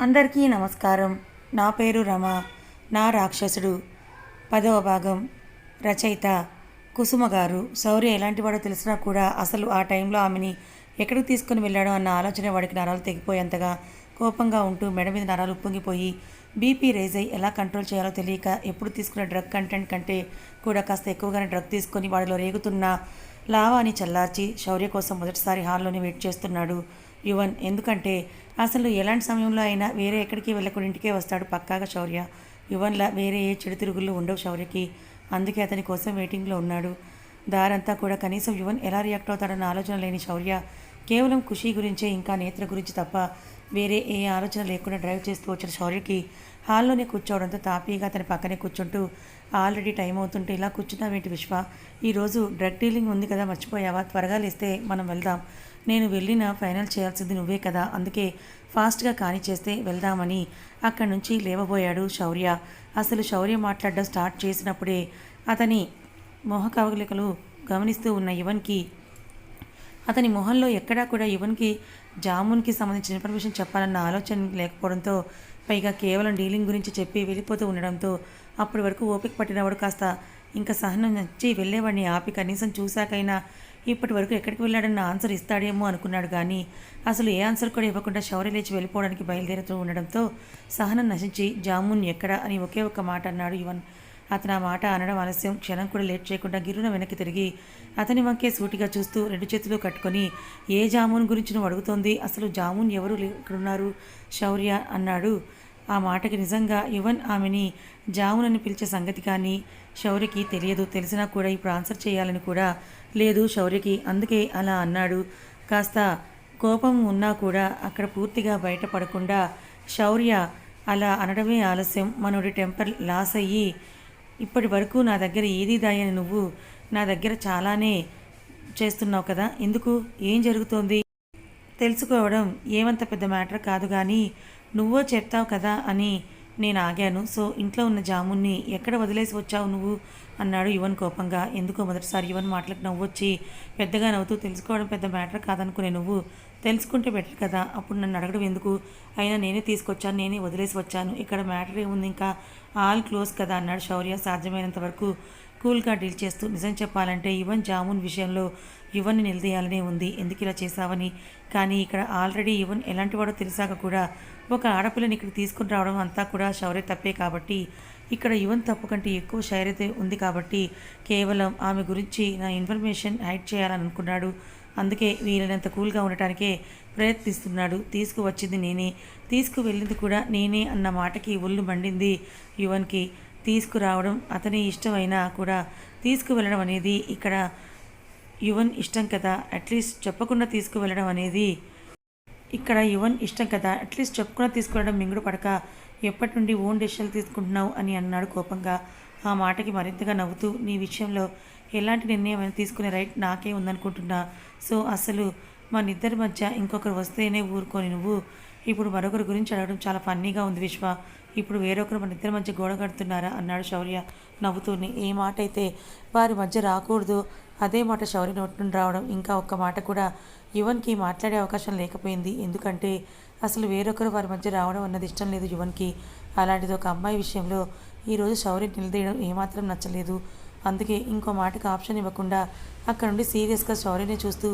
అందరికీ నమస్కారం. నా పేరు రమ. నా రాక్షసుడు. పదవ భాగం. రచయిత కుసుమ గారు. శౌర్య ఎలాంటి వాడో తెలిసినా కూడా అసలు ఆ టైంలో ఆమెని ఎక్కడికి తీసుకుని వెళ్ళాడో అన్న ఆలోచన వాడికి నరాలు తెగిపోయేంతగా కోపంగా ఉంటూ మెడ మీద నరాలు ఉప్పొంగిపోయి బీపీ రేజ్ అయ్యి ఎలా కంట్రోల్ చేయాలో తెలియక ఎప్పుడు తీసుకున్న డ్రగ్ కంటెంట్ కంటే కూడా కాస్త ఎక్కువగానే డ్రగ్ తీసుకొని వాడిలో రేగుతున్న లావాని చల్లార్చి శౌర్య కోసం మొదటిసారి హాల్లోనే వెయిట్ చేస్తున్నాడు యువన్. ఎందుకంటే అసలు ఎలాంటి సమయంలో అయినా వేరే ఎక్కడికి వెళ్ళకుండా ఇంటికే వస్తాడు పక్కాగా శౌర్య. యువన్లా వేరే ఏ చెడు తిరుగుళ్ళు ఉండవు శౌర్యకి. అందుకే అతని కోసం వెయిటింగ్లో ఉన్నాడు. దారంతా కూడా కనీసం యువన్ ఎలా రియాక్ట్ అవుతాడన్న ఆలోచన లేని శౌర్య. కేవలం ఖుషి గురించే ఇంకా నేత్ర గురించి తప్ప వేరే ఏ ఆలోచన లేకుండా డ్రైవ్ చేస్తూ వచ్చిన శౌర్యకి. హాల్లోనే కూర్చోవడంతో తాపీగా అతని పక్కనే కూర్చుంటూ ఆల్రెడీ టైం అవుతుంటే ఇలా కూర్చున్నావేంటి విశ్వ? ఈరోజు డ్రగ్ డీలింగ్ ఉంది కదా మర్చిపోయావా? త్వరగా లేస్తే మనం వెళ్దాం. నేను వెళ్ళిన ఫైనల్ చేయాల్సింది నువ్వే కదా అందుకే ఫాస్ట్గా కాని చేస్తే వెళ్దామని అక్కడి నుంచి లేవబోయాడు శౌర్య. అసలు శౌర్య మాట్లాడడం స్టార్ట్ చేసినప్పుడే అతని మొహకవలికలు గమనిస్తూ ఉన్న యువన్కి అతని మొహంలో ఎక్కడా కూడా యువన్కి జామున్కి సంబంధించిన ఇన్ఫర్మేషన్ చెప్పాలన్న ఆలోచన లేకపోవడంతో పైగా కేవలం డీలింగ్ గురించి చెప్పి వెళ్ళిపోతూ ఉండడంతో అప్పటి వరకు ఓపిక పట్టినవాడు కాస్త ఇంకా సహనం నచ్చి వెళ్ళేవాడిని ఆపి కనీసం చూశాకైనా ఇప్పటి వరకు ఎక్కడికి వెళ్ళాడన్న ఆన్సర్ ఇస్తాడేమో అనుకున్నాడు కానీ అసలు ఏ ఆన్సర్ కూడా ఇవ్వకుండా శౌర్య లేచి వెళ్ళిపోవడానికి బయలుదేరుతూ ఉండడంతో సహనం నశించి జామున్ ఎక్కడ? అని ఒకే ఒక్క మాట అన్నాడు యువన్. అతను ఆ మాట అనడం ఆలస్యం. క్షణం కూడా లేట్ చేయకుండా గిరున వెనక్కి తిరిగి అతని వంకే సూటిగా చూస్తూ రెండు చేతులు కట్టుకొని ఏ జామున్ గురించి నువ్వు అడుగుతోంది? అసలు జామున్ ఎవరు ఇక్కడున్నారు శౌర్య అన్నాడు. ఆ మాటకి నిజంగా యువన్ ఆమెని జామున్ అని పిలిచే సంగతి కానీ శౌర్యకి తెలియదు. తెలిసినా కూడా ఇప్పుడు ఆన్సర్ చేయాలని కూడా లేదు శౌర్యకి అందుకే అలా అన్నాడు. కాస్త కోపం ఉన్నా కూడా అక్కడ పూర్తిగా బయటపడకుండా శౌర్య అలా అనడమే ఆలస్యం. మనోడి టెంపర్ లాస్ అయ్యి ఇప్పటి వరకు నా దగ్గర ఏది దాయని నువ్వు నా దగ్గర చాలానే చేస్తున్నావు కదా ఎందుకు? ఏం జరుగుతోంది? తెలుసుకోవడం ఏమంత పెద్ద మ్యాటర్ కాదు కానీ నువ్వో చెప్తావు కదా అని నేను ఆగాను. సో ఇంట్లో ఉన్న జామున్ని ఎక్కడ వదిలేసి వచ్చావు నువ్వు? అన్నాడు యువన్ కోపంగా. ఎందుకో మొదటిసారి యువన్ మాటలకు నవ్వొచ్చి పెద్దగా నవ్వుతూ తెలుసుకోవడం పెద్ద మ్యాటర్ కాదనుకునే నువ్వు. తెలుసుకుంటే బెటర్ కదా. అప్పుడు నన్ను అడగడం ఎందుకు? అయినా నేనే తీసుకొచ్చాను నేనే వదిలేసి వచ్చాను. ఇక్కడ మ్యాటర్ ఏముంది ఇంకా ఆల్ క్లోజ్ కదా అన్నాడు శౌర్య సాధ్యమైనంత వరకు కూల్గా డీల్ చేస్తూ. నిజం చెప్పాలంటే యువన్ జామున్ విషయంలో యువన్ని నిలదీయాలనే ఉంది. ఎందుకు ఇలా చేశావని? కానీ ఇక్కడ ఆల్రెడీ యువన్ ఎలాంటి వాడో తెలిసాక కూడా ఒక ఆడపిల్లని ఇక్కడ తీసుకుని రావడం అంతా కూడా శౌర్య తప్పే కాబట్టి ఇక్కడ యువన్ తప్పు కంటే ఎక్కువ శౌర్యత ఉంది కాబట్టి కేవలం ఆమె గురించి నా ఇన్ఫర్మేషన్ హైడ్ చేయాలని అనుకున్నాడు. అందుకే వీలైనంత కూల్గా ఉండటానికే ప్రయత్నిస్తున్నాడు. తీసుకువచ్చింది నేనే. తీసుకువెళ్ళింది కూడా నేనే అన్న మాటకి ఒళ్ళు మండింది యువన్కి. తీసుకురావడం అతని ఇష్టమైనా కూడా తీసుకువెళ్ళడం అనేది ఇక్కడ యువన్ ఇష్టం కదా. అట్లీస్ట్ చెప్పకుండా తీసుకువెళ్ళడం అనేది ఇక్కడ యువన్ ఇష్టం కదా. అట్లీస్ట్ చెప్పకుండా తీసుకువెళ్ళడం మింగుడు పడక. ఎప్పటి నుండి ఓన్ డెసిషన్లు తీసుకుంటున్నావు అని అన్నాడు కోపంగా. ఆ మాటకి మరింతగా నవ్వుతూ నీ విషయంలో ఎలాంటి నిర్ణయం తీసుకునే రైట్ నాకే ఉందనుకుంటున్నా. సో అసలు మన ఇద్దరి మధ్య ఇంకొకరు వస్తేనే ఊరుకొని నువ్వు. ఇప్పుడు మరొకరి గురించి అడగడం చాలా ఫన్నీగా ఉంది విశ్వ. ఇప్పుడు వేరొకరు మన ఇద్దరి మధ్య గోడ కడుతున్నారా అన్నాడు శౌర్య నవ్వుతూనే. ఏ మాట అయితే వారి మధ్య రాకూడదు అదే మాట శౌర్య నోటి నుండి రావడం. ఇంకా ఒక్క మాట కూడా యువన్కి మాట్లాడే అవకాశం లేకపోయింది. ఎందుకంటే అసలు వేరొకరు వారి మధ్య రావడం అన్నది ఇష్టం లేదు యువన్కి. అలాంటిది ఒక అమ్మాయి విషయంలో ఈరోజు శౌర్య నిలదీయడం ఏమాత్రం నచ్చలేదు. అందుకే ఇంకో మాటకి ఆప్షన్ ఇవ్వకుండా అక్కడ నుండి సీరియస్గా శౌర్యని చూస్తూ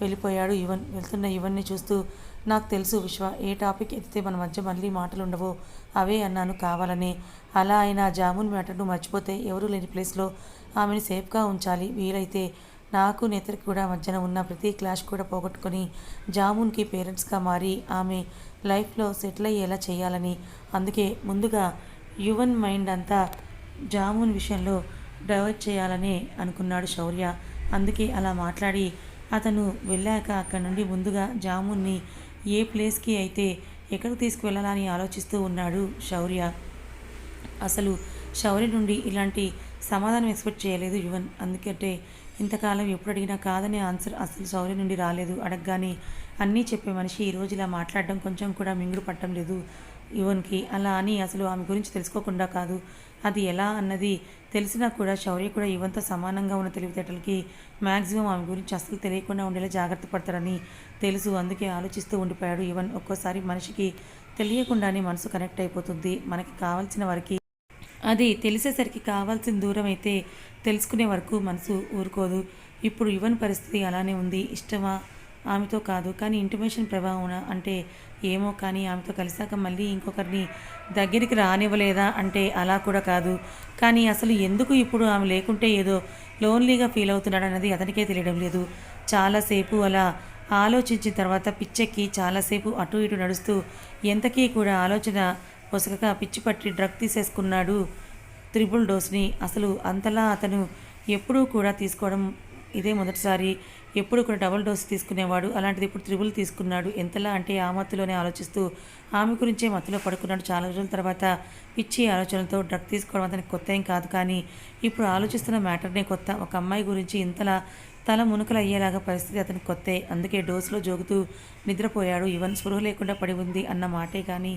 వెళ్ళిపోయాడు యువన్. వెళ్తున్న యువన్ని చూస్తూ నాకు తెలుసు విశ్వ ఏ టాపిక్ ఎత్తితే మన మధ్య మళ్ళీ మాటలు ఉండవో అవే అన్నాను కావాలని. అలా అయినా జామున్ మ్యాటర్ను మర్చిపోతే ఎవరూ లేని ప్లేస్లో ఆమెను సేఫ్గా ఉంచాలి. వీలైతే నాకు నేతరికి కూడా మధ్యన ఉన్న ప్రతి క్లాష్ కూడా పోగొట్టుకొని జామున్కి పేరెంట్స్గా మారి ఆమె లైఫ్లో సెటిల్ అయ్యేలా చేయాలని. అందుకే ముందుగా యువన్ మైండ్ అంతా జామున్ విషయంలో డైవర్ట్ చేయాలని అనుకున్నాడు శౌర్య. అందుకే అలా మాట్లాడి అతను వెళ్ళాక అక్కడి నుండి ముందుగా జామున్ని ఏ ప్లేస్కి అయితే ఎక్కడికి తీసుకువెళ్ళాలని ఆలోచిస్తూ ఉన్నాడు శౌర్య. అసలు శౌర్య నుండి ఇలాంటి సమాధానం ఎక్స్పెక్ట్ చేయలేదు యువన్. అందుకంటే ఇంతకాలం ఎప్పుడు అడిగినా కాదనే ఆన్సర్ అసలు శౌర్య నుండి రాలేదు. అడగగానే అన్నీ చెప్పే మనిషి ఈ రోజు ఇలా మాట్లాడడం కొంచెం కూడా మింగుడు పట్టడం లేదు. యువన్కి అలా అని అసలు ఆమె గురించి తెలుసుకోకుండా కాదు. అది ఎలా అన్నది తెలిసినా కూడా శౌర్య కూడా యువన్తో సమానంగా ఉన్న తెలివితేటలకి మ్యాక్సిమం ఆమె గురించి అసలు తెలియకుండా ఉండేలా జాగ్రత్త పడతారని తెలుసు. అందుకే ఆలోచిస్తూ ఉండిపోయాడు యువన్ ఒక్కోసారి మనిషికి తెలియకుండానే మనసు కనెక్ట్ అయిపోతుంది. మనకి కావాల్సిన వారికి అది తెలిసేసరికి కావాల్సిన దూరం అయితే తెలుసుకునే వరకు మనసు ఊరుకోదు. ఇప్పుడు యువన్ పరిస్థితి అలానే ఉంది. ఇష్టమా? ఆమెతో కాదు. కానీ ఇంటిమేషన్ ప్రభావం అంటే ఏమో కానీ ఆమెతో కలిసాక మళ్ళీ ఇంకొకరిని దగ్గరికి రానివ్వలేదా అంటే అలా కూడా కాదు. కానీ అసలు ఎందుకు ఇప్పుడు ఆమె లేకుంటే ఏదో లోన్లీగా ఫీల్ అవుతున్నాడు అన్నది అతనికే తెలియడం లేదు. చాలాసేపు అలా ఆలోచించిన తర్వాత పిచ్చెక్కి చాలాసేపు అటు ఇటు నడుస్తూ ఎంతకీ కూడా ఆలోచన పొసగక పిచ్చి పట్టి డ్రగ్ తీసేసుకున్నాడు త్రిబుల్ డోస్ని. అసలు అంతలా అతను ఎప్పుడూ కూడా తీసుకోవడం ఇదే మొదటిసారి. ఎప్పుడు కూడా డబుల్ డోస్ తీసుకునేవాడు. అలాంటిది ఇప్పుడు త్రిబుల్ తీసుకున్నాడు. ఎంతలా అంటే ఆ మత్తులోనే ఆలోచిస్తూ ఆమె గురించే మత్తులో పడుకున్నాడు. చాలా రోజుల తర్వాత పిచ్చి ఆలోచనలతో డ్రగ్ తీసుకోవడం అతనికి కొత్త ఏం కాదు కానీ ఇప్పుడు ఆలోచిస్తున్న మ్యాటర్నే కొత్త. ఒక అమ్మాయి గురించి ఇంతలా తల మునుకలు అయ్యేలాగా పరిస్థితి అతనికి కొత్తే. అందుకే డోస్లో జోగుతూ నిద్రపోయాడు. ఈవెన్ స్పృహ లేకుండా పడి ఉంది అన్న మాటే కానీ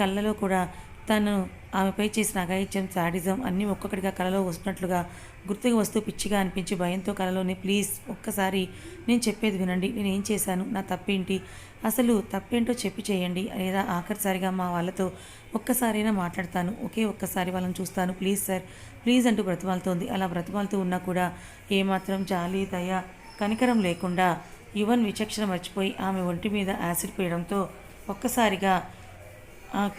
కళ్ళలో కూడా తను ఆమెపై చేసిన అఘాయిత్యం శాడిజం అన్నీ ఒక్కొక్కటిగా కలలో వస్తున్నట్లుగా గుర్తుకు వస్తూ పిచ్చిగా అనిపించి భయంతో కలలోనే ప్లీజ్ ఒక్కసారి నేను చెప్పేది వినండి. నేను ఏం చేశాను? నా తప్పేంటి? అసలు తప్పేంటో చెప్పి చేయండి. లేదా ఆఖరిసారిగా మా వాళ్ళతో ఒక్కసారైనా మాట్లాడతాను. ఒకే ఒక్కసారి వాళ్ళని చూస్తాను. Please sir. ప్లీజ్ అంటూ బ్రతమాలుతోంది. అలా బ్రతమాలుతూ ఉన్నా కూడా ఏమాత్రం జాలి దయ కనికరం లేకుండా యువన్ విచక్షణ మర్చిపోయి ఆమె ఒంటి మీద యాసిడ్ పోయడంతో ఒక్కసారిగా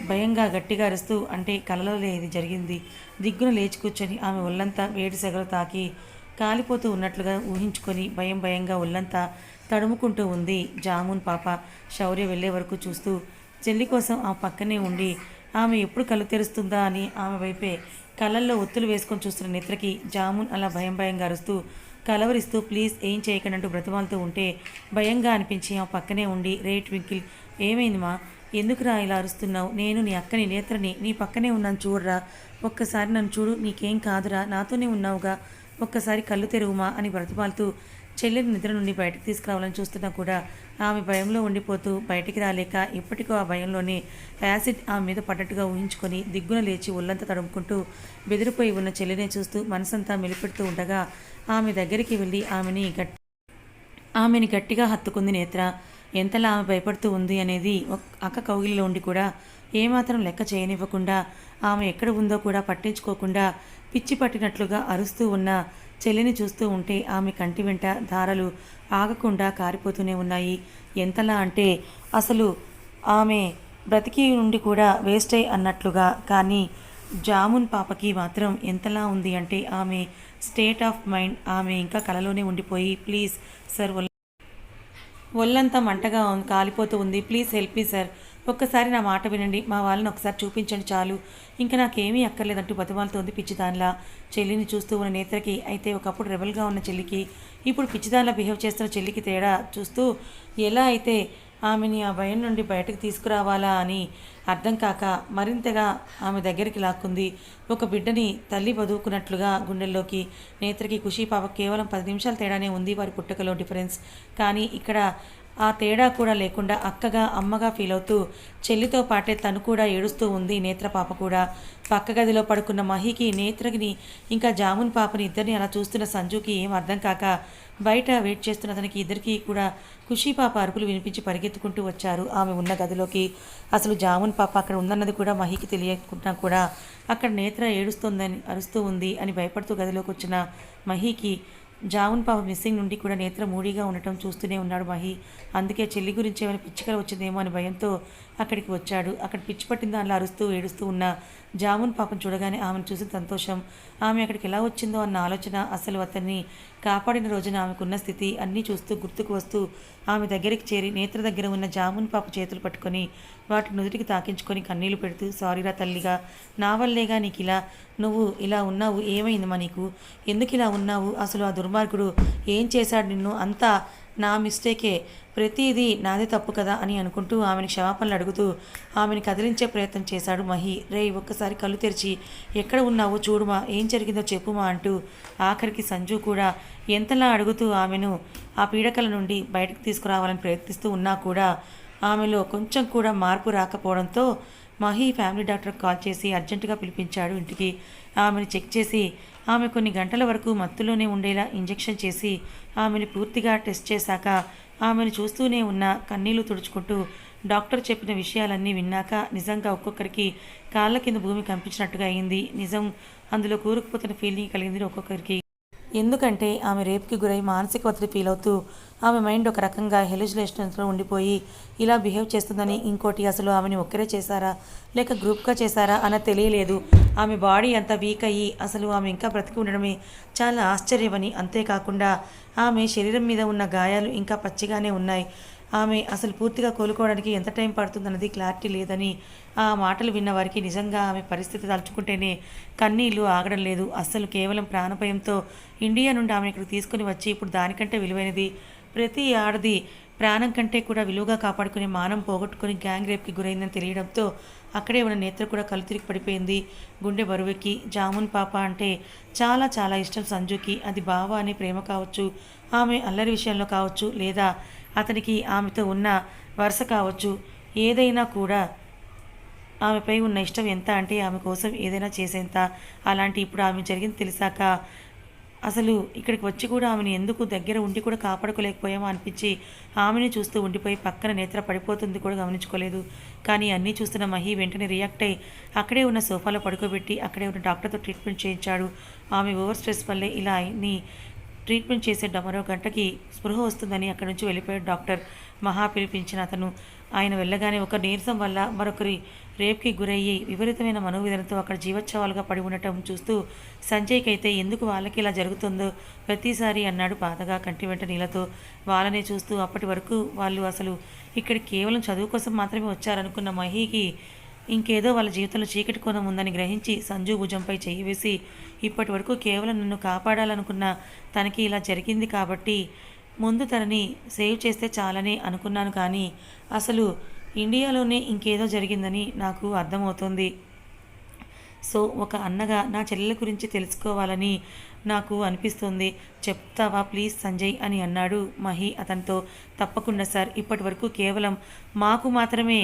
భయంగా గట్టిగా అరుస్తూ అంటే కలలో ఇది జరిగింది. దిగ్గున లేచి కూర్చొని ఆమె ఒళ్ళంతా వేడి సెగలు తాకి కాలిపోతూ ఉన్నట్లుగా ఊహించుకొని భయం భయంగా ఒళ్ళంతా తడుముకుంటూ ఉంది జామున్ పాప. శౌర్య వెళ్ళే వరకు చూస్తూ చెల్లి కోసం ఆ పక్కనే ఉండి ఆమె ఎప్పుడు కళ్ళు తెరుస్తుందా అని ఆమె వైపే కళ్ళల్లో ఒత్తులు వేసుకొని చూస్తున్న నిద్రకి జామున్ అలా భయం భయంగా అరుస్తూ కలవరిస్తూ ప్లీజ్ ఏం చేయకండి బ్రతిమాలతో ఉంటే భయంగా అనిపించి ఆ పక్కనే ఉండి రేట్ వింకిల్ ఏమైంది మా? ఎందుకురా ఇలా అరుస్తున్నావు? నేను నీ అక్కని నేత్రని నీ పక్కనే ఉన్నాను చూడరా. ఒక్కసారి నన్ను చూడు నీకేం కాదురా. నాతోనే ఉన్నావుగా. ఒక్కసారి కళ్ళు తెరువుమా అని బ్రతిమాలుతూ చెల్లెని నిద్ర నుండి బయటకు తీసుకురావాలని చూస్తున్నా కూడా ఆమె భయంలో ఉండిపోతూ బయటికి రాలేక ఇప్పటికో ఆ భయంలోనే యాసిడ్ ఆమె మీద పడ్డట్టుగా ఊహించుకొని దిగ్గున లేచి ఒళ్ళంతా తడుముకుంటూ బెదిరిపోయి ఉన్న చెల్లినే చూస్తూ మనసంతా మెలిపెడుతూ ఉండగా ఆమె దగ్గరికి వెళ్ళి ఆమెని గట్టి ఆమెని గట్టిగా హత్తుకుంది నేత్ర. ఎంతలా ఆమె భయపడుతూ ఉంది అనేది అక్క కౌగిలిలో ఉండి కూడా ఏమాత్రం లెక్క చేయనివ్వకుండా ఆమె ఎక్కడ ఉందో కూడా పట్టించుకోకుండా పిచ్చి పట్టినట్లుగా అరుస్తూ ఉన్న చెల్లిని చూస్తూ ఉంటే ఆమె కంటి వెంట ధారలు ఆగకుండా కారిపోతూనే ఉన్నాయి. ఎంతలా అంటే అసలు ఆమె బ్రతికి నుండి కూడా వేస్ట్ అయి అన్నట్లుగా. కానీ జామున్ పాపకి మాత్రం ఎంతలా ఉంది అంటే ఆమె స్టేట్ ఆఫ్ మైండ్. ఆమె ఇంకా కలలోనే ఉండిపోయి ప్లీజ్ సార్ ఒళ్ళంతా మంటగా కాలిపోతూ ఉంది. Please help me sir. ఒక్కసారి నా మాట వినండి. మా వాళ్ళని ఒకసారి చూపించండి చాలు. ఇంకా నాకేమీ అక్కర్లేదంటూ బతిమాలతోంది పిచ్చిదానిలా. చెల్లిని చూస్తూ ఉన్న నేత్రకి అయితే ఒకప్పుడు రెబల్గా ఉన్న చెల్లికి ఇప్పుడు పిచ్చిదానిలా బిహేవ్ చేస్తున్న చెల్లికి తేడా చూస్తూ ఎలా అయితే ఆమెని ఆ భయం నుండి బయటకు తీసుకురావాలా అని అర్థం కాక మరింతగా ఆమె దగ్గరికి లాక్కుంది. ఒక బిడ్డని తల్లి బదువుకున్నట్లుగా గుండెల్లోకి నేత్రకి ఖుషి పాప కేవలం పది నిమిషాల తేడానే ఉంది వారి పుట్టకలో డిఫరెన్స్. కానీ ఇక్కడ ఆ తేడా కూడా లేకుండా అక్కగా అమ్మగా ఫీల్ అవుతూ చెల్లితో పాటే తను కూడా ఏడుస్తూ ఉంది నేత్ర పాప కూడా. పక్క గదిలో పడుకున్న మహికి నేత్రకిని ఇంకా జామున్ పాపని ఇద్దరిని అలా చూస్తున్న సంజుకి ఏం అర్థం కాక బయట వెయిట్ చేస్తున్న అతనికి ఇద్దరికీ కూడా ఖుషీ పాప అరుపులు వినిపించి పరిగెత్తుకుంటూ వచ్చారు. ఆమె ఉన్న గదిలోకి అసలు జామున్ పాప అక్కడ ఉందన్నది కూడా మహికి తెలియకుండా కూడా అక్కడ నేత్ర ఏడుస్తోందని అరుస్తూ ఉంది అని భయపడుతూ గదిలోకి వచ్చిన మహికి జామున్ పాప మిస్సింగ్ నుండి కూడా నేత్ర మూడీగా ఉండటం చూస్తూనే ఉన్నాడు మహి. అందుకే చెల్లి గురించి ఏమైనా పిచ్చికలు వచ్చిందేమో అని భయంతో అక్కడికి వచ్చాడు. అక్కడ పిచ్చి పట్టిందా అలా అరుస్తూ ఏడుస్తూ ఉన్న జామున్ పాపం చూడగానే ఆమెను చూసిన సంతోషం. ఆమె అక్కడికి ఎలా వచ్చిందో అన్న ఆలోచన అసలు అతన్ని కాపాడిన రోజున ఆమెకున్న స్థితి అన్నీ చూస్తూ గుర్తుకు వస్తూ ఆమె దగ్గరికి చేరి నేత్ర దగ్గర ఉన్న జామున్ పాప చేతులు పట్టుకొని వాటి నుదుటికి తాకించుకొని కన్నీళ్ళు పెడుతూ సారీరా తల్లిగా నా వల్లేగా నీకు ఇలా నువ్వు ఇలా ఉన్నావు ఏమైందమ్మా నీకు? ఎందుకు ఇలా ఉన్నావు? అసలు ఆ దుర్మార్గుడు ఏం చేశాడు నిన్ను? అంతా నా మిస్టేకే. ప్రతిదీ నాదే తప్పు కదా అని అనుకుంటూ ఆమెను క్షమాపణలు అడుగుతూ ఆమెను కదిలించే ప్రయత్నం చేశాడు మహి. రే ఒక్కసారి కళ్ళు తెరిచి ఎక్కడ ఉన్నావో చూడుమా ఏం జరిగిందో చెప్పుమా అంటూ ఆఖరికి సంజు కూడా ఎంతలా అడుగుతూ ఆమెను ఆ పీడకల నుండి బయటకు తీసుకురావాలని ప్రయత్నిస్తూ ఉన్నా కూడా ఆమెలో కొంచెం కూడా మార్పు రాకపోవడంతో మహి ఫ్యామిలీ డాక్టర్ కాల్ చేసి అర్జెంటుగా పిలిపించాడు ఇంటికి. ఆమెను చెక్ చేసి ఆమె కొన్ని గంటల వరకు మత్తులోనే ఉండేలా ఇంజెక్షన్ చేసి ఆమెను పూర్తిగా టెస్ట్ చేశాక ఆమెను చూస్తూనే ఉన్న కన్నీళ్ళు తుడుచుకుంటూ డాక్టర్ చెప్పిన విషయాలన్నీ విన్నాక నిజంగా ఒక్కొక్కరికి కాళ్ళ కింద భూమి కంపించినట్టుగా అయింది. నిజం అందులో కూరుకుపోతున్న ఫీలింగ్ కలిగింది ఒక్కొక్కరికి. ఎందుకంటే ఆమె రేప్కి గురై మానసిక ఒత్తిడి ఫీల్ అవుతూ ఆమె మైండ్ ఒక రకంగా హెలిజులేషన్స్లో ఉండిపోయి ఇలా బిహేవ్ చేస్తుందని ఇంకోటి అసలు ఆమెని ఒక్కరే చేశారా? లేక గ్రూప్గా చేశారా అన్న తెలియలేదు. ఆమె బాడీ అంత వీక్ అయ్యి అసలు ఆమె ఇంకా బ్రతికి ఉండడమే చాలా ఆశ్చర్యమని అంతేకాకుండా ఆమె శరీరం మీద ఉన్న గాయాలు ఇంకా పచ్చిగానే ఉన్నాయి. ఆమె అసలు పూర్తిగా కోలుకోవడానికి ఎంత టైం పడుతుందన్నది క్లారిటీ లేదని ఆ మాటలు విన్న వారికి నిజంగా ఆమె పరిస్థితి తలుచుకుంటేనే కన్నీళ్ళు ఆగడం లేదు. అస్సలు కేవలం ప్రాణభయంతో ఇండియా నుండి ఆమె ఇక్కడికి తీసుకుని వచ్చి ఇప్పుడు దానికంటే విలువైనది ప్రతి ఆడది ప్రాణం కంటే కూడా విలువగా కాపాడుకునే మానం పోగొట్టుకుని గ్యాంగ్ రేప్కి గురైందని తెలియడంతో అక్కడే ఉన్న నేత్ర కూడా కలుతిరికి తిరిగి పడిపోయింది. గుండె బరువెక్కి. జామున్ పాప అంటే చాలా చాలా ఇష్టం సంజుకి. అది బావ అనే ప్రేమ కావచ్చు ఆమె అల్లరి విషయంలో కావచ్చు లేదా అతనికి ఆమెతో ఉన్న వరుస కావచ్చు. ఏదైనా కూడా ఆమెపై ఉన్న ఇష్టం ఎంత అంటే ఆమె కోసం ఏదైనా చేసేంత. అలాంటి ఇప్పుడు ఆమె జరిగింది తెలిసాక అసలు ఇక్కడికి వచ్చి కూడా ఆమెను ఎందుకు దగ్గర ఉండి కూడా కాపాడుకోలేకపోయామో అనిపించి ఆమెను చూస్తూ ఉండిపోయి పక్కన నేత్ర పడిపోతుంది కూడా గమనించుకోలేదు. కానీ అన్నీ చూస్తున్న మహి వెంటనే రియాక్ట్ అయ్యి అక్కడే ఉన్న సోఫాలో పడుకోబెట్టి అక్కడే ఉన్న డాక్టర్తో ట్రీట్మెంట్ చేయించాడు. ఆమె ఓవర్ స్ట్రెస్ వల్లే ఇలా నీ ట్రీట్మెంట్ చేసే మరో గంటకి స్పృహ వస్తుందని అక్కడి నుంచి వెళ్ళిపోయాడు డాక్టర్. మహా పిలిపించిన అతను. ఆయన వెళ్ళగానే ఒక నీరసం వల్ల మరొకరి రేప్కి గురయ్యి విపరీతమైన మనోవేదనతో అక్కడ జీవోత్సవాలుగా పడి ఉండటం చూస్తూ సంజయ్కి అయితే ఎందుకు వాళ్ళకి ఇలా జరుగుతుందో ప్రతిసారి అన్నాడు బాధగా కంటి వెంట నీళ్ళతో వాళ్ళనే చూస్తూ అప్పటి వరకు వాళ్ళు అసలు ఇక్కడ కేవలం చదువు కోసం మాత్రమే వచ్చారనుకున్న మహీకి ఇంకేదో వాళ్ళ జీవితంలో చీకటి కోణం ఉందని గ్రహించి సంజు భుజంపై చేయి వేసి ఇప్పటి వరకు కేవలం నన్ను కాపాడాలనుకున్న తనకి ఇలా జరిగింది కాబట్టి ముందు తనని సేవ్ చేస్తే చాలని అనుకున్నాను కానీ అసలు ఇండియాలోనే ఇంకేదో జరిగిందని నాకు అర్థమవుతుంది. సో ఒక అన్నగా నా చెల్లెల గురించి తెలుసుకోవాలని నాకు అనిపిస్తుంది. చెప్తావా ప్లీజ్ సంజయ్ అని అన్నాడు మహి అతనితో. తప్పకుండా సార్ ఇప్పటి వరకు కేవలం మాకు మాత్రమే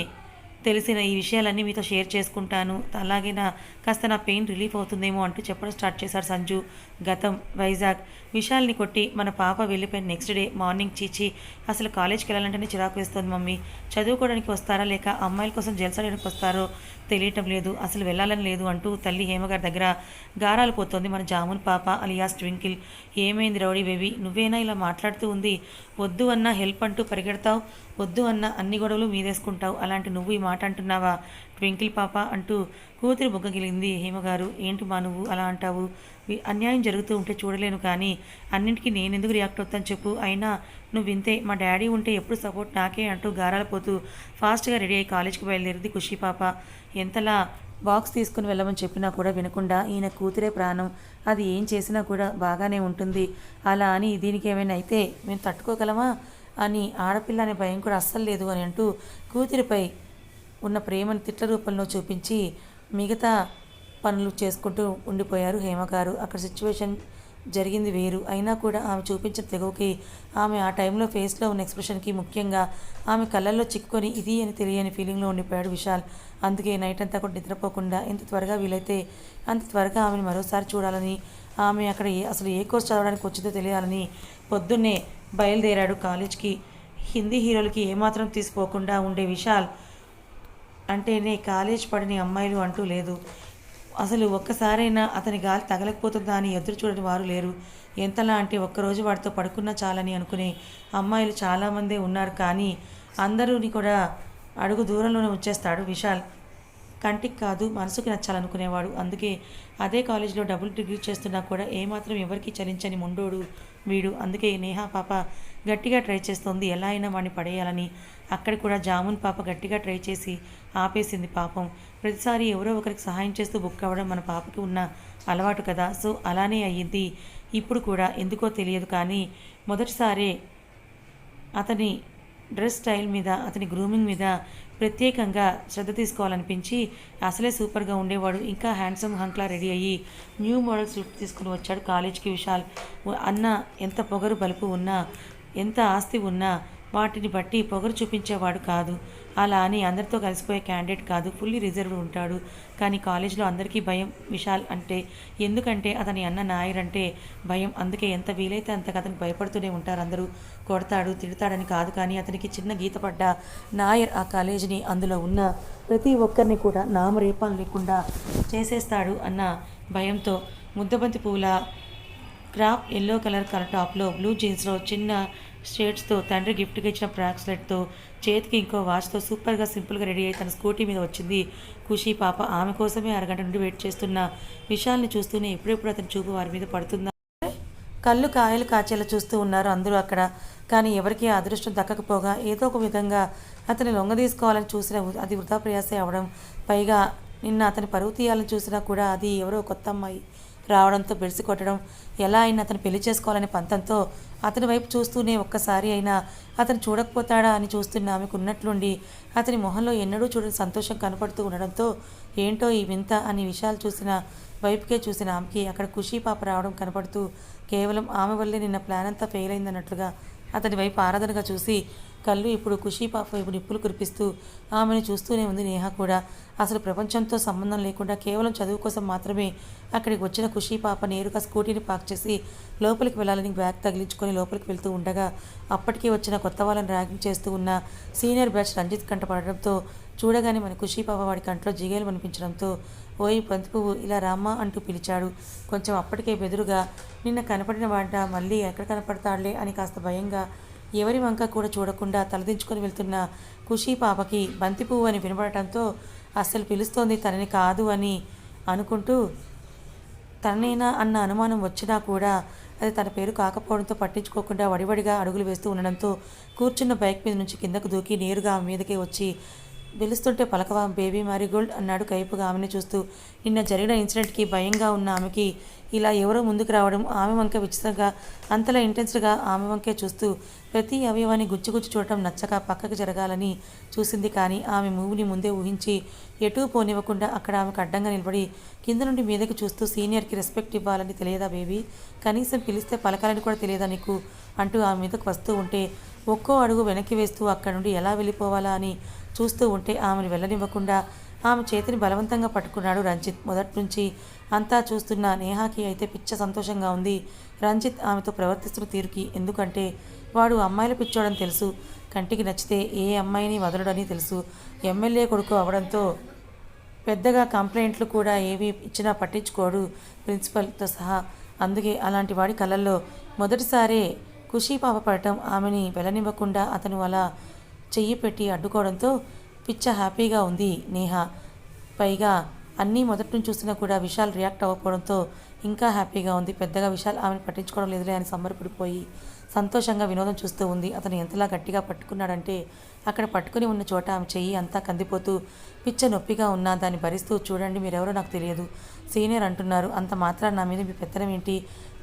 తెలిసిన ఈ విషయాలన్నీ మీతో షేర్ చేసుకుంటాను. అలాగే నా కాస్త నా పెయిన్ రిలీఫ్ అవుతుందేమో అంటూ చెప్పడం స్టార్ట్ చేశారు సంజు. గతం వైజాగ్. విశాల్ని కొట్టి మన పాప వెళ్ళిపోయిన నెక్స్ట్ డే మార్నింగ్ చీచి అసలు కాలేజ్కి వెళ్ళాలంటేనే చిరాకు వేస్తుంది మమ్మీ. చదువుకోవడానికి వస్తారా లేక అమ్మాయిల కోసం జలసడానికి వస్తారో తెలియటం లేదు. అసలు వెళ్ళాలని లేదు అంటూ తల్లి హేమగారి దగ్గర గారాలు పోతోంది మన జామున్ పాప అలియాస్ ట్వింకిల్. ఏమైంది రౌడీ బేబీ? నువ్వేనా ఇలా మాట్లాడుతూ ఉంది? వద్దు అన్న హెల్ప్ అంటూ పరిగెడతావు. వద్దు అన్న అన్ని గొడవలు మీదేసుకుంటావు. అలాంటి నువ్వు ఈ మాట అంటున్నావా? ట్వింకిల్ పాప అంటూ కూతురు బుగ్గగిలింది హేమగారు ఏంటి మా నువ్వు అలా అంటావు? అన్యాయం జరుగుతూ ఉంటే చూడలేను కానీ అన్నింటికీ నేను ఎందుకు రియాక్ట్ అవుతాను చెప్పు. అయినా నువ్వు వింతే మా డాడీ ఉంటే ఎప్పుడు సపోర్ట్ నాకే అంటూ గారాలపోతూ ఫాస్ట్గా రెడీ అయ్యి కాలేజ్కి బయలుదేరింది ఖుషి పాప. ఎంతలా బాక్స్ తీసుకుని వెళ్ళమని చెప్పినా కూడా వినకుండా ఈయన కూతురే ప్రాణం. అది ఏం చేసినా కూడా బాగానే ఉంటుంది. అలా అని దీనికి ఏమైనా అయితే మేము తట్టుకోగలమా? అని ఆడపిల్ల అనే భయం కూడా అస్సలు లేదు అని అంటూ కూతురిపై ఉన్న ప్రేమను తిట్ల రూపంలో చూపించి మిగతా పనులు చేసుకుంటూ ఉండిపోయారు హేమగారు అక్కడ సిచ్యువేషన్ జరిగింది వేరు. అయినా కూడా ఆమె చూపించిన తెగువకి ఆమె ఆ టైంలో ఫేస్లో ఉన్న ఎక్స్ప్రెషన్కి ముఖ్యంగా ఆమె కళ్ళల్లో చిక్కుకొని ఇది అని తెలియని ఫీలింగ్లో ఉండిపోయాడు విశాల్. అందుకే నైట్ అంతా కూడా నిద్రపోకుండా ఎంత త్వరగా వీలైతే అంత త్వరగా ఆమెను మరోసారి చూడాలని ఆమె అక్కడ ఏ అసలు ఏ కోర్స్ చదవడానికి వచ్చిందో తెలియాలని పొద్దున్నే బయలుదేరాడు కాలేజ్కి హిందీ హీరోలకి ఏమాత్రం తీసిపోకుండా ఉండే విశాల్ అంటేనే కాలేజ్ పడని అమ్మాయిలు అంటూ లేదు. అసలు ఒక్కసారైనా అతని గాలి తగలకపోతుందా అని ఎదురు చూడని వారు లేరు. ఎంతలా అంటే ఒక్కరోజు వాడితో పడుకున్నా చాలని అనుకునే అమ్మాయిలు చాలామందే ఉన్నారు కానీ అందరూని కూడా అడుగు దూరంలోనే ఉంచేస్తాడు విశాల్. కంటికి కాదు మనసుకి నచ్చాలనుకునేవాడు. అందుకే అదే కాలేజీలో డబుల్ డిగ్రీ చేస్తున్నా కూడా ఏమాత్రం ఎవరికి చలించని ముండోడు వీడు. అందుకే నేహా పాప గట్టిగా ట్రై చేస్తోంది. ఎలా అయినా వాడిని పడేయాలని. అక్కడ కూడా జామున్ పాప గట్టిగా ట్రై చేసి ఆపేసింది పాపం. ప్రతిసారి ఎవరో ఒకరికి సహాయం చేస్తూ బుక్ అవ్వడం మన పాపకి ఉన్న అలవాటు కదా. సో అలానే అయ్యింది. ఇప్పుడు కూడా ఎందుకో తెలియదు కానీ మొదటిసారే అతని డ్రెస్ స్టైల్ మీద అతని గ్రూమింగ్ మీద ప్రత్యేకంగా శ్రద్ధ తీసుకోవాలనిపించి అసలే సూపర్గా ఉండేవాడు. ఇంకా హ్యాండ్సమ్ హంక్లా రెడీ అయ్యి న్యూ మోడల్ స్విఫ్ట్ తీసుకుని వచ్చాడు కాలేజ్కి విశాల్. అన్న ఎంత పొగరు బలుపు ఉన్నా ఎంత ఆస్తి ఉన్నా వాటిని బట్టి పొగరు చూపించేవాడు కాదు. అలా అని అందరితో కలిసిపోయే క్యాండిడేట్ కాదు. ఫుల్లీ రిజర్వ్డ్ ఉంటాడు. కానీ కాలేజీలో అందరికీ భయం విశాల్ అంటే ఎందుకంటే అతని అన్న నాయర్ అంటే భయం. అందుకే ఎంత వీలైతే అంతకు అతనికి భయపడుతూనే ఉంటారు అందరూ. కొడతాడు తిడతాడని కాదు కానీ అతనికి చిన్న గీత పడ్డ నాయర్ ఆ కాలేజీని అందులో ఉన్న ప్రతి ఒక్కరిని కూడా నామరేపాలు లేకుండా చేసేస్తాడు అన్న భయంతో ముద్దబంతి పూల క్రాప్ ఎల్లో కలర్ కలర్ టాప్లో బ్లూ జీన్స్లో చిన్న షేడ్స్తో తండ్రి గిఫ్ట్గా ఇచ్చిన బ్రాక్స్లెట్తో చేతికి ఇంకో వాచ్తో సూపర్గా సింపుల్గా రెడీ అయి తన స్కూటీ మీద వచ్చింది. ఖుషి పాప ఆమె కోసమే అరగంట నుండి వెయిట్ చేస్తున్న విషయాల్ని చూస్తూనే ఎప్పుడెప్పుడు అతని చూపు వారి మీద పడుతుందా? కళ్ళు కాయలు కాచేలా చూస్తూ ఉన్నారు అందరూ అక్కడ. కానీ ఎవరికీ అదృష్టం దక్కకపోగా ఏదో ఒక విధంగా అతని లొంగ తీసుకోవాలని చూసిన అది వృధా ప్రయాసే అవడం. పైగా నిన్న అతని పరువు తీయాలని చూసినా కూడా అది ఎవరో కొత్త అమ్మాయి. రావడంతో బెడిసి కొట్టడం ఎలా అయినా అతను పెళ్ళి చేసుకోవాలనే పంతంతో అతని వైపు చూస్తూనే ఒక్కసారి అయినా అతను చూడకపోతాడా అని చూస్తున్న ఆమెకు ఉన్నట్లుండి అతని మొహంలో ఎన్నడూ చూడని సంతోషం కనపడుతూ ఉండడంతో ఏంటో ఈ వింత? అని విషయాలు చూసిన వైపుకే చూసిన ఆమెకి అక్కడ ఖుషీ పాప రావడం కనపడుతూ కేవలం ఆమె వల్లే నిన్న ప్లాన్ అంతా ఫెయిల్ అయిందన్నట్లుగా అతని వైపు ఆరాధనగా చూసి కళ్ళు ఇప్పుడు ఖుషీ పాప ఇప్పుడు నిప్పులు కురిపిస్తూ ఆమెను చూస్తూనే ఉంది నేహ కూడా. అసలు ప్రపంచంతో సంబంధం లేకుండా కేవలం చదువు కోసం మాత్రమే అక్కడికి వచ్చిన ఖుషీ పాప నేరుగా స్కూటీని పార్క్ చేసి లోపలికి వెళ్ళాలని బ్యాగ్ తగిలించుకొని లోపలికి వెళ్తూ ఉండగా అప్పటికే వచ్చిన కొత్త వాళ్ళని ర్యాగింగ్ చేస్తూ ఉన్న సీనియర్ బ్యాచ్ రంజిత్ కంట పడడంతో చూడగానే మన ఖుషీ పాప వాడి కంట్లో జిగేలు అనిపించడంతో ఓయ్ బంతి పువ్వు ఇలా రామ్మా అంటూ పిలిచాడు. కొంచెం అప్పటికే బెదురుగా నిన్న కనపడిన వాడ మళ్ళీ ఎక్కడ కనపడతాడులే అని కాస్త భయంగా ఎవరి వంక కూడా చూడకుండా తలదించుకొని వెళ్తున్న ఖుషీ పాపకి బంతి పువ్వు అని వినపడటంతో అస్సలు పిలుస్తోంది తనని కాదు అని అనుకుంటూ తననేనా అన్న అనుమానం వచ్చినా కూడా అది తన పేరు కాకపోవడంతో పట్టించుకోకుండా వడివడిగా అడుగులు వేస్తూ ఉండడంతో కూర్చున్న బైక్ మీద నుంచి కిందకు దూకి నేరుగా ఆమె మీదకే వచ్చి పిలుస్తుంటే పలకవా బేబీ మారీగోల్డ్ అన్నాడు కైపుగా ఆమెను చూస్తూ. నిన్న జరిగిన ఇన్సిడెంట్కి భయంగా ఉన్న ఆమెకి ఇలా ఎవరో ముందుకు రావడం ఆమె వంక విచిత్రంగా అంతలా ఇంటెన్స్డ్గా ఆమె వంకే చూస్తూ ప్రతి అవయవాన్ని గుచ్చి చూడటం నచ్చక పక్కకు జరగాలని చూసింది. కానీ ఆమె మూవ్ని ముందే ఊహించి ఎటూ పోనివ్వకుండా అక్కడ ఆమెకు అడ్డంగా నిలబడి కింద నుండి మీదకి చూస్తూ సీనియర్కి రెస్పెక్ట్ ఇవ్వాలని తెలియదా బేబీ? కనీసం పిలిస్తే పలకాలని కూడా తెలియదా నీకు? అంటూ ఆమె మీదకు వస్తూ ఉంటే ఒక్కో అడుగు వెనక్కి వేస్తూ అక్కడ నుండి ఎలా వెళ్ళిపోవాలా? అని చూస్తూ ఉంటే ఆమెను వెళ్ళనివ్వకుండా ఆమె చేతిని బలవంతంగా పట్టుకున్నాడు రంజిత్. మొదటి నుంచి అంతా చూస్తున్న నేహాకి అయితే పిచ్చ సంతోషంగా ఉంది. రంజిత్ ఆమెతో ప్రవర్తిస్తున్న తీరుకి ఎందుకంటే వాడు అమ్మాయిల పిచ్చోడని తెలుసు. కంటికి నచ్చితే ఏ అమ్మాయిని వదలడని తెలుసు. ఎమ్మెల్యే కొడుకు అవడంతో పెద్దగా కంప్లైంట్లు కూడా ఏవి ఇచ్చినా పట్టించుకోడు ప్రిన్సిపల్తో సహా. అందుకే అలాంటి వాడి కళల్లో మొదటిసారే ఖుషీ పాప పడటం ఆమెని వెళ్ళనివ్వకుండా అతను అలా చెయ్యి పెట్టి అడ్డుకోవడంతో పిచ్చ హ్యాపీగా ఉంది నేహ. పైగా అన్నీ మొదటి నుంచి చూసినా కూడా విశాల్ రియాక్ట్ అవ్వకపోవడంతో ఇంకా హ్యాపీగా ఉంది. పెద్దగా విశాల్ ఆమెను పట్టించుకోవడం లేదులే అని పడిపోయి సంతోషంగా వినోదం చూస్తూ ఉంది. అతను ఎంతలా గట్టిగా పట్టుకున్నాడంటే అక్కడ పట్టుకుని ఉన్న చోట ఆమె చెయ్యి అంతా కందిపోతూ పిచ్చ నొప్పిగా ఉన్నా దాన్ని భరిస్తూ చూడండి మీరెవరో నాకు తెలియదు. సీనియర్ అంటున్నారు. అంత మాత్రం నా మీద మీ పెత్తనం ఏంటి?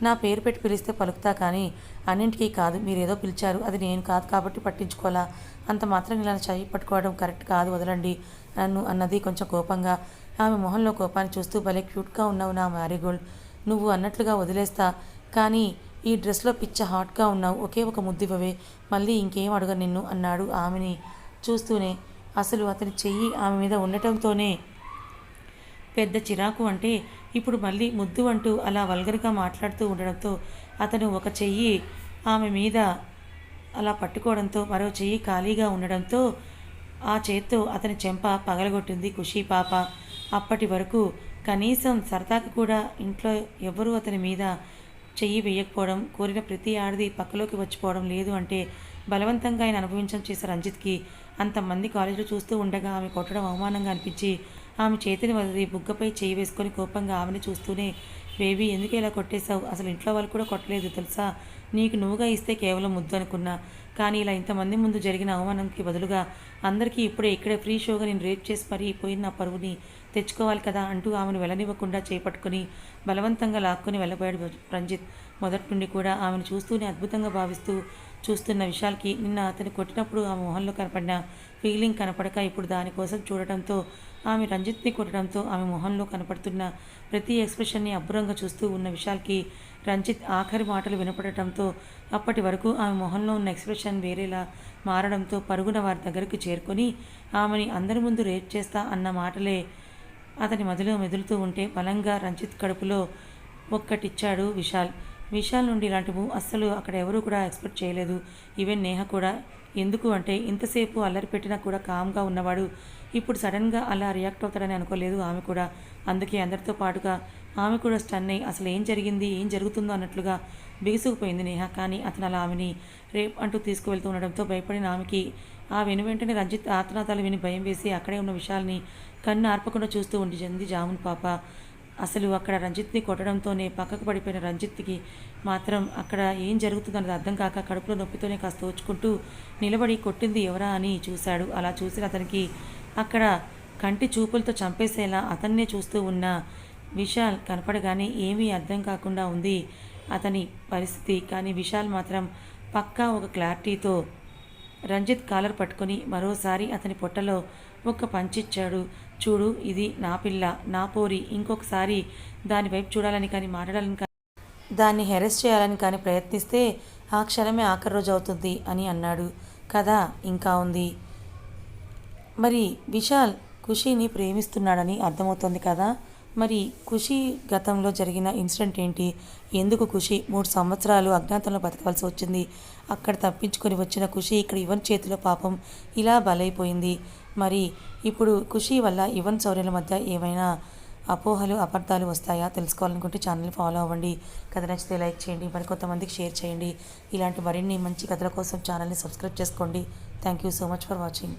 నా పేరు పెట్టి పిలిస్తే పలుకుతా కానీ అన్నింటికీ కాదు. మీరేదో పిలిచారు. అది నేను కాదు కాబట్టి పట్టించుకోవాలా? అంత మాత్రం ఇలా చెయ్యి పట్టుకోవడం కరెక్ట్ కాదు. వదలండి నన్ను అన్నది కొంచెం కోపంగా. ఆమె మొహంలో కోపాన్ని చూస్తూ భలే క్యూట్గా ఉన్నావు నా మ్యారీగోల్డ్ నువ్వు అన్నట్లుగా వదిలేస్తా. కానీ ఈ డ్రెస్లో పిచ్చ హాట్గా ఉన్నావు ఒకే ఒక ముద్దివ్వవే. మళ్ళీ ఇంకేం అడగ నిన్ను? అన్నాడు ఆమెని చూస్తూనే. అసలు అతని చెయ్యి ఆమె మీద ఉండటంతోనే పెద్ద చిరాకు అంటే ఇప్పుడు మళ్ళీ ముద్దు అంటూ అలా వల్గర్గా మాట్లాడుతూ ఉండడంతో అతను ఒక చెయ్యి ఆమె మీద అలా పట్టుకోవడంతో మరో చెయ్యి ఖాళీగా ఉండడంతో ఆ చేత్తో అతని చెంప పగలగొట్టింది. ఖుషీ పాప అప్పటి వరకు కనీసం సరదాకి కూడా ఇంట్లో ఎవరూ అతని మీద చెయ్యి వేయకపోవడం కోరిన ప్రతి ఆడది పక్కలోకి వచ్చిపోవడం లేదు అంటే బలవంతంగా ఆయన అనుభవించడం చేసే రంజిత్కి. అంతమంది కాలేజీలో చూస్తూ ఉండగా ఆమె కొట్టడం అవమానంగా అనిపించి ఆమె చేతిని వదిలి బుగ్గపై చేయి వేసుకొని కోపంగా ఆమెను చూస్తూనే బేబీ ఎందుకు ఇలా కొట్టేశావు? అసలు ఇంట్లో వాళ్ళు కూడా కొట్టలేదు తెలుసా? నీకు నువ్వుగా ఇస్తే కేవలం ముద్దు అనుకున్నా. కానీ ఇలా ఇంతమంది ముందు జరిగిన అవమానంకి బదులుగా అందరికీ ఇప్పుడే ఇక్కడే ఫ్రీ షోగా నేను రేప్ చేసి మరీ పోయిన నా పరువుని తెచ్చుకోవాలి కదా అంటూ ఆమెను వెళ్ళనివ్వకుండా చేపట్టుకుని బలవంతంగా లాక్కుని వెళ్ళబోయాడు రంజిత్. మొదటి నుండి కూడా ఆమెను చూస్తూనే అద్భుతంగా భావిస్తూ చూస్తున్న విశాల్కి నిన్న అతను కొట్టినప్పుడు ఆమె మొహంలో కనపడిన ఫీలింగ్ కనపడక ఇప్పుడు దానికోసం చూడటంతో ఆమె రంజిత్ని కొట్టడంతో ఆమె మొహంలో కనపడుతున్న ప్రతి ఎక్స్ప్రెషన్ని అబ్బురంగా చూస్తూ ఉన్న విశాల్కి రంజిత్ ఆఖరి మాటలు వినపడటంతో అప్పటి వరకు ఆమె మొహంలో ఉన్న ఎక్స్ప్రెషన్ వేరేలా మారడంతో పరుగున వారి దగ్గరకు చేరుకొని ఆమెని అందరి ముందు రేప్ చేస్తా అన్న మాటలే అతని మదిలో మెదులుతూ ఉంటే బలంగా రంజిత్ కడుపులో ఒక్కటిచ్చాడు విశాల్. విశాల్ నుండి ఇలాంటి మూవ్ అస్సలు అక్కడ ఎవరూ కూడా ఎక్స్పెక్ట్ చేయలేదు. ఈవెన్ నేహ కూడా. ఎందుకు అంటే ఇంతసేపు అల్లరి పెట్టినా కూడా కామ్గా ఉన్నవాడు. ఇప్పుడు సడన్గా అలా రియాక్ట్ అవుతాడని అనుకోలేదు ఆమె కూడా. అందుకే అందరితో పాటుగా ఆమె కూడా స్టన్ అయ్యి అసలు ఏం జరిగింది ఏం జరుగుతుందో అన్నట్లుగా బిగుసుకుపోయింది నేహ. కానీ అతను అలా ఆమెని రేప్ అంటూ తీసుకువెళ్తూ ఉండడంతో భయపడిన ఆమెకి ఆ వెను వెంటనే రంజిత్ ఆతనాతాలు విని భయం వేసి అక్కడే ఉన్న విషయాల్ని కన్ను ఆర్పకుండా చూస్తూ ఉండి జామున్ పాప. అసలు అక్కడ రంజిత్ని కొట్టడంతోనే పక్కకు పడిపోయిన రంజిత్కి మాత్రం అక్కడ ఏం జరుగుతుందన్నది అర్థం కాక కడుపులో నొప్పితోనే కాస్త తోచుకుంటూ నిలబడి కొట్టింది ఎవరా అని చూశాడు. అలా చూసిన అతనికి అక్కడ కంటి చూపులతో చంపేసేలా అతన్నే చూస్తూ ఉన్న విశాల్ కనపడగానే ఏమీ అర్థం కాకుండా ఉంది అతని పరిస్థితి. కానీ విశాల్ మాత్రం పక్కా ఒక క్లారిటీతో రంజిత్ కాలర్ పట్టుకొని మరోసారి అతని పొట్టలో ఒక పంచిచ్చాడు. చూడు ఇది నా పిల్ల నా పోరి ఇంకొకసారి దాని వైపు చూడాలని కానీ మాట్లాడాలని కానీ దాన్ని హెరెస్ చేయాలని కానీ ప్రయత్నిస్తే ఆ క్షణమే ఆఖరి రోజు అవుతుంది అని అన్నాడు. కదా ఇంకా ఉంది. మరి విశాల్ ఖుషీని ప్రేమిస్తున్నాడని అర్థమవుతుంది కదా? మరి ఖుషి గతంలో జరిగిన ఇన్సిడెంట్ ఏంటి? ఎందుకు ఖుషి మూడు సంవత్సరాలు అజ్ఞాతంలో బతకవలసి వచ్చింది? అక్కడ తప్పించుకొని వచ్చిన ఖుషి ఇక్కడ ఇవన్ చేతిలో పాపం? ఇలా బలైపోయింది. మరి ఇప్పుడు ఖుషి వల్ల యువన్ శౌర్యుల మధ్య ఏమైనా అపోహలు అబద్ధాలు వస్తాయా? తెలుసుకోవాలనుకుంటే ఛానల్ ఫాలో అవ్వండి. కథ నచ్చితే లైక్ చేయండి. మరి కొంతమందికి షేర్ చేయండి. ఇలాంటి మరిన్ని మంచి కథల కోసం ఛానల్ని సబ్స్క్రైబ్ చేసుకోండి. Thank you so much for watching.